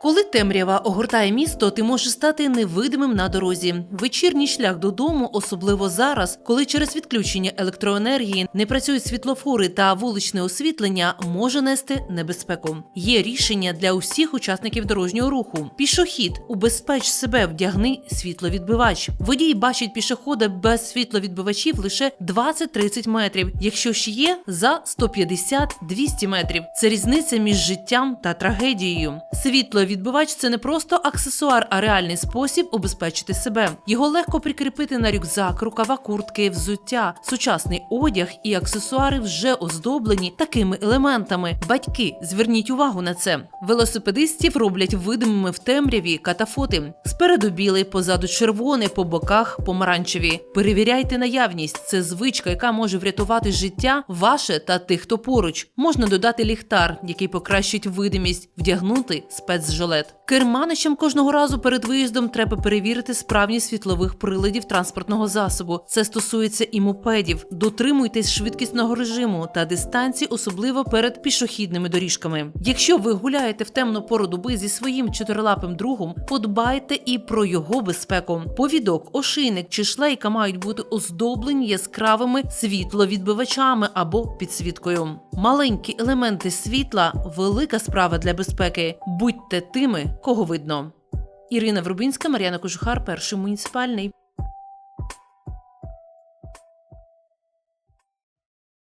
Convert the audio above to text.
Коли темрява огортає місто, ти можеш стати невидимим на дорозі. Вечірній шлях додому, особливо зараз, коли через відключення електроенергії не працюють світлофори та вуличне освітлення, може нести небезпеку. Є рішення для усіх учасників дорожнього руху. Пішохід, убезпеч себе, вдягни світловідбивач. Водій бачить пішохода без світловідбивачів лише 20-30 метрів, якщо ще є за 150-200 метрів. Це різниця між життям та трагедією. Світловідбивач це не просто аксесуар, а реальний спосіб убезпечити себе. Його легко прикріпити на рюкзак, рукава куртки, взуття. Сучасний одяг і аксесуари вже оздоблені такими елементами. Батьки, зверніть увагу на це. Велосипедистів роблять видимими в темряві катафоти. Спереду білий, позаду червоний, по боках помаранчеві. Перевіряйте наявність. Це звичка, яка може врятувати життя ваше та тих, хто поруч. Можна додати ліхтар, який покращить видимість, вдягнути спецжилет. Керманичам кожного разу перед виїздом треба перевірити справність світлових приладів транспортного засобу. Це стосується і мопедів. Дотримуйтесь швидкісного режиму та дистанції, особливо перед пішохідними доріжками. Якщо ви гуляєте в темну пору доби зі своїм чотирилапим другом, подбайте і про його безпеку. Повідок, ошийник чи шлейка мають бути оздоблені яскравими світловідбивачами або підсвіткою. Маленькі елементи світла велика справа для безпеки. Будьте тими, кого видно. Ірина Врубінська, Мар'яна Кожухар, перший муніципальний.